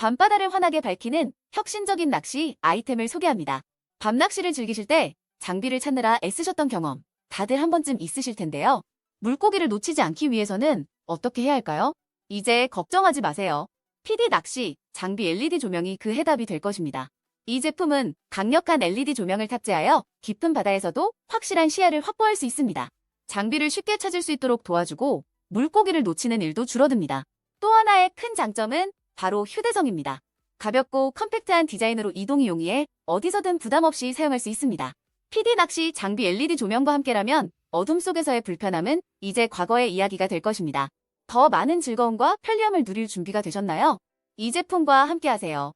밤바다를 환하게 밝히는 혁신적인 낚시 아이템을 소개합니다. 밤낚시를 즐기실 때 장비를 찾느라 애쓰셨던 경험 다들 한 번쯤 있으실 텐데요. 물고기를 놓치지 않기 위해서는 어떻게 해야 할까요? 이제 걱정하지 마세요. PD 낚시, 장비 LED 조명이 그 해답이 될 것입니다. 이 제품은 강력한 LED 조명을 탑재하여 깊은 바다에서도 확실한 시야를 확보할 수 있습니다. 장비를 쉽게 찾을 수 있도록 도와주고 물고기를 놓치는 일도 줄어듭니다. 또 하나의 큰 장점은 바로 휴대성입니다. 가볍고 컴팩트한 디자인으로 이동이 용이해 어디서든 부담 없이 사용할 수 있습니다. PD 낚시 장비 LED 조명과 함께라면 어둠 속에서의 불편함은 이제 과거의 이야기가 될 것입니다. 더 많은 즐거움과 편리함을 누릴 준비가 되셨나요? 이 제품과 함께하세요.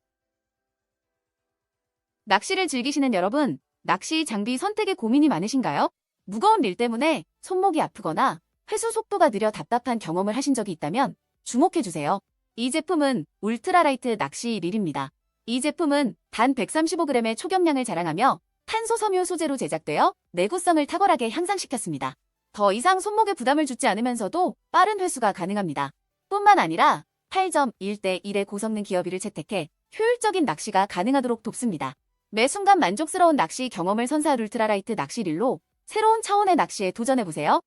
낚시를 즐기시는 여러분, 낚시 장비 선택에 고민이 많으신가요? 무거운 릴 때문에 손목이 아프거나 회수 속도가 느려 답답한 경험을 하신 적이 있다면 주목해주세요. 이 제품은 울트라라이트 낚시 릴입니다. 이 제품은 단 135g의 초경량을 자랑하며 탄소 섬유 소재로 제작되어 내구성을 탁월하게 향상시켰습니다. 더 이상 손목에 부담을 주지 않으면서도 빠른 회수가 가능합니다. 뿐만 아니라 8.1대 1의 고성능 기어비를 채택해 효율적인 낚시가 가능하도록 돕습니다. 매 순간 만족스러운 낚시 경험을 선사할 울트라라이트 낚시릴로 새로운 차원의 낚시에 도전해보세요.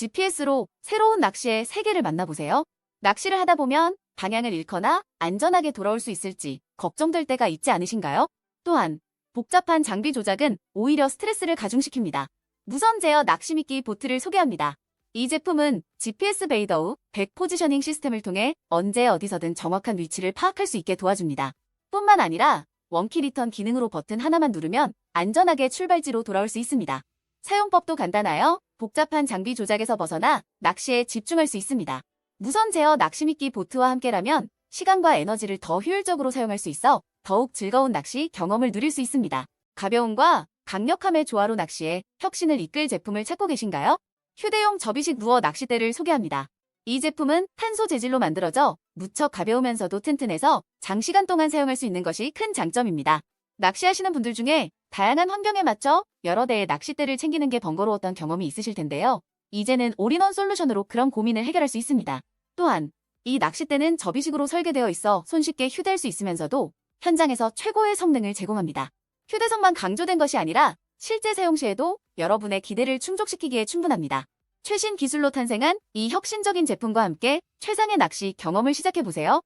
GPS로 새로운 낚시의 세계를 만나보세요. 낚시를 하다 보면 방향을 잃거나 안전하게 돌아올 수 있을지 걱정될 때가 있지 않으신가요? 또한 복잡한 장비 조작은 오히려 스트레스를 가중시킵니다. 무선 제어 낚시 미끼 보트를 소개합니다. 이 제품은 GPS 베이더 후 100 포지셔닝 시스템을 통해 언제 어디서든 정확한 위치를 파악할 수 있게 도와줍니다. 뿐만 아니라 원키 리턴 기능으로 버튼 하나만 누르면 안전하게 출발지로 돌아올 수 있습니다. 사용법도 간단하여 복잡한 장비 조작에서 벗어나 낚시에 집중할 수 있습니다. 무선 제어 낚시 미끼 보트와 함께라면 시간과 에너지를 더 효율적으로 사용할 수 있어 더욱 즐거운 낚시 경험을 누릴 수 있습니다. 가벼움과 강력함의 조화로 낚시에 혁신을 이끌 제품을 찾고 계신가요? 휴대용 접이식 무어 낚싯대를 소개합니다. 이 제품은 탄소 재질로 만들어져 무척 가벼우면서도 튼튼해서 장시간 동안 사용할 수 있는 것이 큰 장점입니다. 낚시하시는 분들 중에 다양한 환경에 맞춰 여러 대의 낚싯대를 챙기는 게 번거로웠던 경험이 있으실 텐데요. 이제는 올인원 솔루션으로 그런 고민을 해결할 수 있습니다. 또한 이 낚싯대는 접이식으로 설계되어 있어 손쉽게 휴대할 수 있으면서도 현장에서 최고의 성능을 제공합니다. 휴대성만 강조된 것이 아니라 실제 사용 시에도 여러분의 기대를 충족시키기에 충분합니다. 최신 기술로 탄생한 이 혁신적인 제품과 함께 최상의 낚시 경험을 시작해보세요.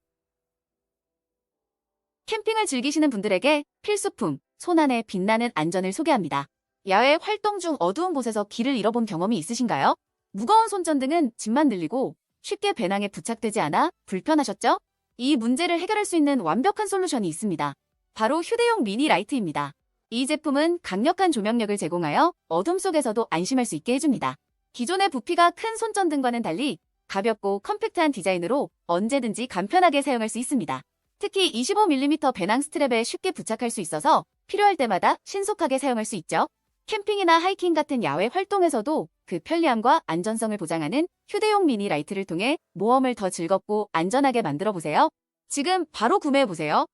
캠핑을 즐기시는 분들에게 필수품, 손안에 빛나는 안전을 소개합니다. 야외 활동 중 어두운 곳에서 길을 잃어본 경험이 있으신가요? 무거운 손전등은 짐만 늘리고 쉽게 배낭에 부착되지 않아 불편하셨죠? 이 문제를 해결할 수 있는 완벽한 솔루션이 있습니다. 바로 휴대용 미니 라이트입니다. 이 제품은 강력한 조명력을 제공하여 어둠 속에서도 안심할 수 있게 해줍니다. 기존의 부피가 큰 손전등과는 달리 가볍고 컴팩트한 디자인으로 언제든지 간편하게 사용할 수 있습니다. 특히 25mm 배낭 스트랩에 쉽게 부착할 수 있어서 필요할 때마다 신속하게 사용할 수 있죠. 캠핑이나 하이킹 같은 야외 활동에서도 그 편리함과 안전성을 보장하는 휴대용 미니 라이트를 통해 모험을 더 즐겁고 안전하게 만들어 보세요. 지금 바로 구매해 보세요.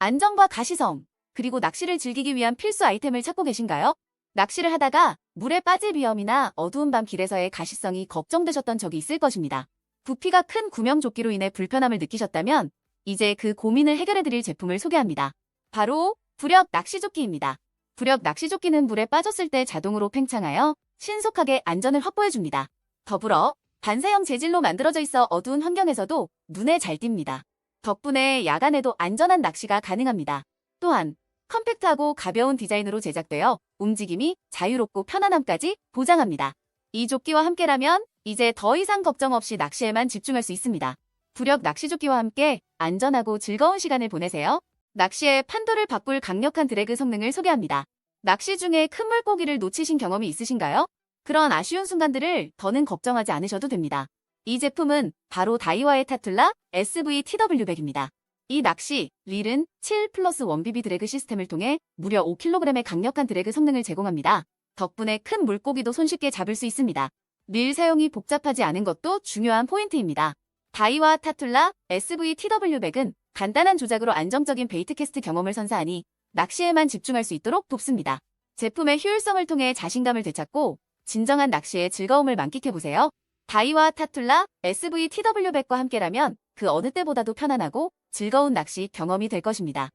안전과 가시성, 그리고 낚시를 즐기기 위한 필수 아이템을 찾고 계신가요? 낚시를 하다가 물에 빠질 위험이나 어두운 밤 길에서의 가시성이 걱정되셨던 적이 있을 것입니다. 부피가 큰 구명조끼로 인해 불편함을 느끼셨다면 이제 그 고민을 해결해드릴 제품을 소개합니다. 바로 부력 낚시조끼입니다. 부력 낚시조끼는 물에 빠졌을 때 자동으로 팽창하여 신속하게 안전을 확보해줍니다. 더불어 반사형 재질로 만들어져 있어 어두운 환경에서도 눈에 잘 띕니다. 덕분에 야간에도 안전한 낚시가 가능합니다. 또한 컴팩트하고 가벼운 디자인으로 제작되어 움직임이 자유롭고 편안함까지 보장합니다. 이 조끼와 함께라면 이제 더 이상 걱정 없이 낚시에만 집중할 수 있습니다. 부력 낚시조끼와 함께 안전하고 즐거운 시간을 보내세요. 낚시의 판도를 바꿀 강력한 드래그 성능을 소개합니다. 낚시 중에 큰 물고기를 놓치신 경험이 있으신가요? 그런 아쉬운 순간들을 더는 걱정하지 않으셔도 됩니다. 이 제품은 바로 다이와의 타툴라 SV-TW100입니다. 이 낚시, 릴은 7 플러스 1BB 드래그 시스템을 통해 무려 5kg의 강력한 드래그 성능을 제공합니다. 덕분에 큰 물고기도 손쉽게 잡을 수 있습니다. 릴 사용이 복잡하지 않은 것도 중요한 포인트입니다. 다이와 타툴라 SV-TW100은 간단한 조작으로 안정적인 베이트 캐스트 경험을 선사하니 낚시에만 집중할 수 있도록 돕습니다. 제품의 효율성을 통해 자신감을 되찾고 진정한 낚시의 즐거움을 만끽해보세요. 바이와 타툴라, SV TW백과 함께라면 그 어느 때보다도 편안하고 즐거운 낚시 경험이 될 것입니다.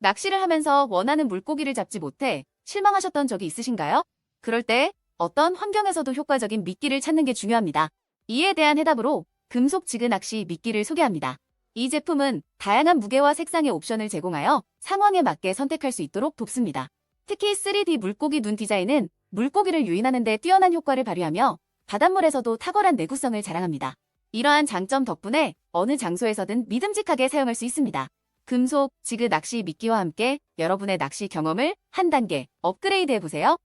낚시를 하면서 원하는 물고기를 잡지 못해 실망하셨던 적이 있으신가요? 그럴 때 어떤 환경에서도 효과적인 미끼를 찾는 게 중요합니다. 이에 대한 해답으로 금속 지그 낚시 미끼를 소개합니다. 이 제품은 다양한 무게와 색상의 옵션을 제공하여 상황에 맞게 선택할 수 있도록 돕습니다. 특히 3D 물고기 눈 디자인은 물고기를 유인하는 데 뛰어난 효과를 발휘하며 바닷물에서도 탁월한 내구성을 자랑합니다. 이러한 장점 덕분에 어느 장소에서든 믿음직하게 사용할 수 있습니다. 금속, 지그 낚시 미끼와 함께 여러분의 낚시 경험을 한 단계 업그레이드 해보세요.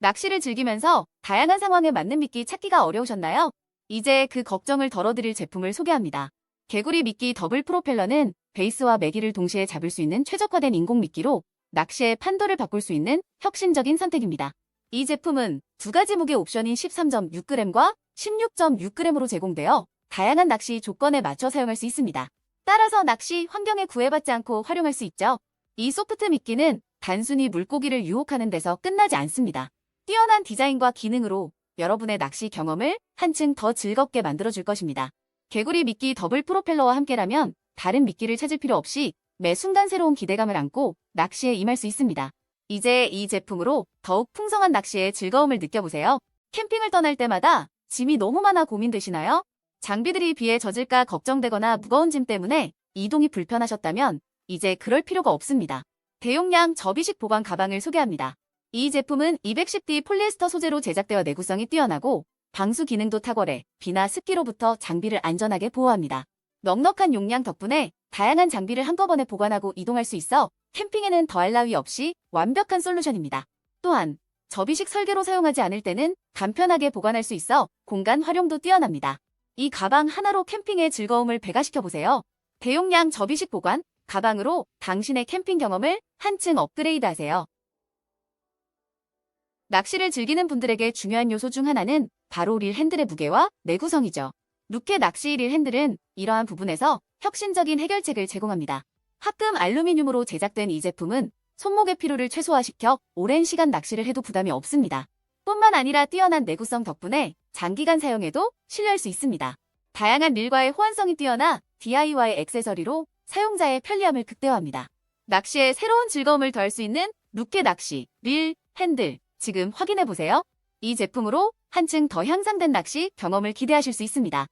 낚시를 즐기면서 다양한 상황에 맞는 미끼 찾기가 어려우셨나요? 이제 그 걱정을 덜어드릴 제품을 소개합니다. 개구리 미끼 더블 프로펠러는 베이스와 매기를 동시에 잡을 수 있는 최적화된 인공 미끼로 낚시의 판도를 바꿀 수 있는 혁신적인 선택입니다. 이 제품은 두 가지 무게 옵션인 13.6g과 16.6g으로 제공되어 다양한 낚시 조건에 맞춰 사용할 수 있습니다. 따라서 낚시 환경에 구애받지 않고 활용할 수 있죠. 이 소프트 미끼는 단순히 물고기를 유혹하는 데서 끝나지 않습니다. 뛰어난 디자인과 기능으로 여러분의 낚시 경험을 한층 더 즐겁게 만들어줄 것입니다. 개구리 미끼 더블 프로펠러와 함께라면 다른 미끼를 찾을 필요 없이 매 순간 새로운 기대감을 안고 낚시에 임할 수 있습니다. 이제 이 제품으로 더욱 풍성한 낚시의 즐거움을 느껴보세요. 캠핑을 떠날 때마다 짐이 너무 많아 고민되시나요? 장비들이 비에 젖을까 걱정되거나 무거운 짐 때문에 이동이 불편하셨다면 이제 그럴 필요가 없습니다. 대용량 접이식 보관 가방을 소개합니다. 이 제품은 210D 폴리에스터 소재로 제작되어 내구성이 뛰어나고 방수 기능도 탁월해 비나 습기로부터 장비를 안전하게 보호합니다. 넉넉한 용량 덕분에 다양한 장비를 한꺼번에 보관하고 이동할 수 있어 캠핑에는 더할 나위 없이 완벽한 솔루션입니다. 또한 접이식 설계로 사용하지 않을 때는 간편하게 보관할 수 있어 공간 활용도 뛰어납니다. 이 가방 하나로 캠핑의 즐거움을 배가시켜 보세요. 대용량 접이식 보관 가방으로 당신의 캠핑 경험을 한층 업그레이드 하세요. 낚시를 즐기는 분들에게 중요한 요소 중 하나는 바로 릴 핸들의 무게와 내구성이죠. 루케 낚시 릴 핸들은 이러한 부분에서 혁신적인 해결책을 제공합니다. 합금 알루미늄으로 제작된 이 제품은 손목의 피로를 최소화시켜 오랜 시간 낚시를 해도 부담이 없습니다. 뿐만 아니라 뛰어난 내구성 덕분에 장기간 사용해도 신뢰할 수 있습니다. 다양한 릴과의 호환성이 뛰어나 DIY 액세서리로 사용자의 편리함을 극대화합니다. 낚시에 새로운 즐거움을 더할 수 있는 루케 낚시, 릴, 핸들 지금 확인해보세요. 이 제품으로 한층 더 향상된 낚시 경험을 기대하실 수 있습니다.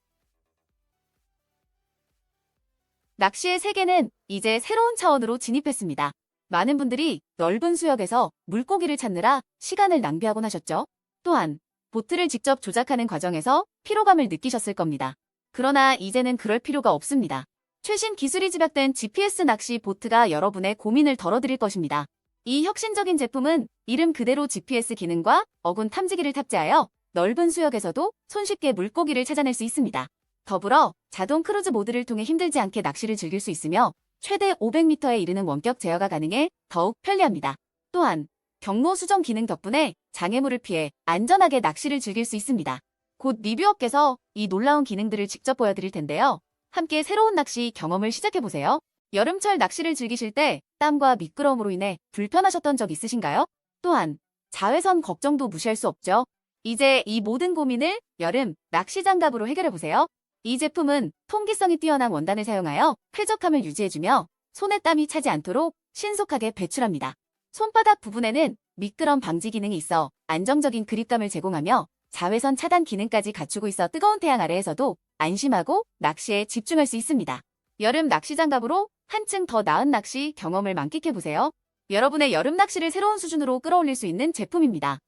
낚시의 세계는 이제 새로운 차원으로 진입했습니다. 많은 분들이 넓은 수역에서 물고기를 찾느라 시간을 낭비하곤 하셨죠. 또한 보트를 직접 조작하는 과정에서 피로감을 느끼셨을 겁니다. 그러나 이제는 그럴 필요가 없습니다. 최신 기술이 집약된 GPS 낚시 보트가 여러분의 고민을 덜어드릴 것입니다. 이 혁신적인 제품은 이름 그대로 GPS 기능과 어군 탐지기를 탑재하여 넓은 수역에서도 손쉽게 물고기를 찾아낼 수 있습니다. 더불어 자동 크루즈 모드를 통해 힘들지 않게 낚시를 즐길 수 있으며 최대 500m에 이르는 원격 제어가 가능해 더욱 편리합니다. 또한 경로 수정 기능 덕분에 장애물을 피해 안전하게 낚시를 즐길 수 있습니다. 곧 리뷰업께서 이 놀라운 기능들을 직접 보여드릴 텐데요. 함께 새로운 낚시 경험을 시작해보세요. 여름철 낚시를 즐기실 때 땀과 미끄러움으로 인해 불편하셨던 적 있으신가요? 또한 자외선 걱정도 무시할 수 없죠. 이제 이 모든 고민을 여름 낚시 장갑으로 해결해보세요. 이 제품은 통기성이 뛰어난 원단을 사용하여 쾌적함을 유지해주며 손에 땀이 차지 않도록 신속하게 배출합니다. 손바닥 부분에는 미끄럼 방지 기능이 있어 안정적인 그립감을 제공하며 자외선 차단 기능까지 갖추고 있어 뜨거운 태양 아래에서도 안심하고 낚시에 집중할 수 있습니다. 여름 낚시 장갑으로 한층 더 나은 낚시 경험을 만끽해보세요. 여러분의 여름 낚시를 새로운 수준으로 끌어올릴 수 있는 제품입니다.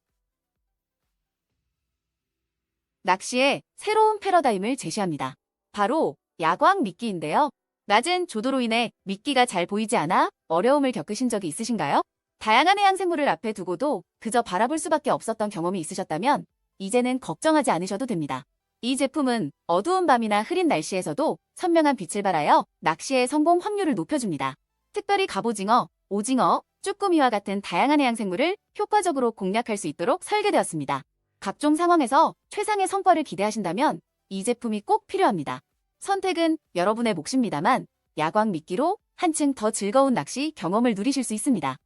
낚시의 새로운 패러다임을 제시합니다. 바로 야광 미끼인데요. 낮은 조도로 인해 미끼가 잘 보이지 않아 어려움을 겪으신 적이 있으신가요? 다양한 해양 생물을 앞에 두고도 그저 바라볼 수밖에 없었던 경험이 있으셨다면 이제는 걱정하지 않으셔도 됩니다. 이 제품은 어두운 밤이나 흐린 날씨에서도 선명한 빛을 발하여 낚시의 성공 확률을 높여줍니다. 특별히 갑오징어, 오징어, 쭈꾸미와 같은 다양한 해양 생물을 효과적으로 공략할 수 있도록 설계되었습니다. 각종 상황에서 최상의 성과를 기대하신다면 이 제품이 꼭 필요합니다. 선택은 여러분의 몫입니다만 야광 미끼로 한층 더 즐거운 낚시 경험을 누리실 수 있습니다.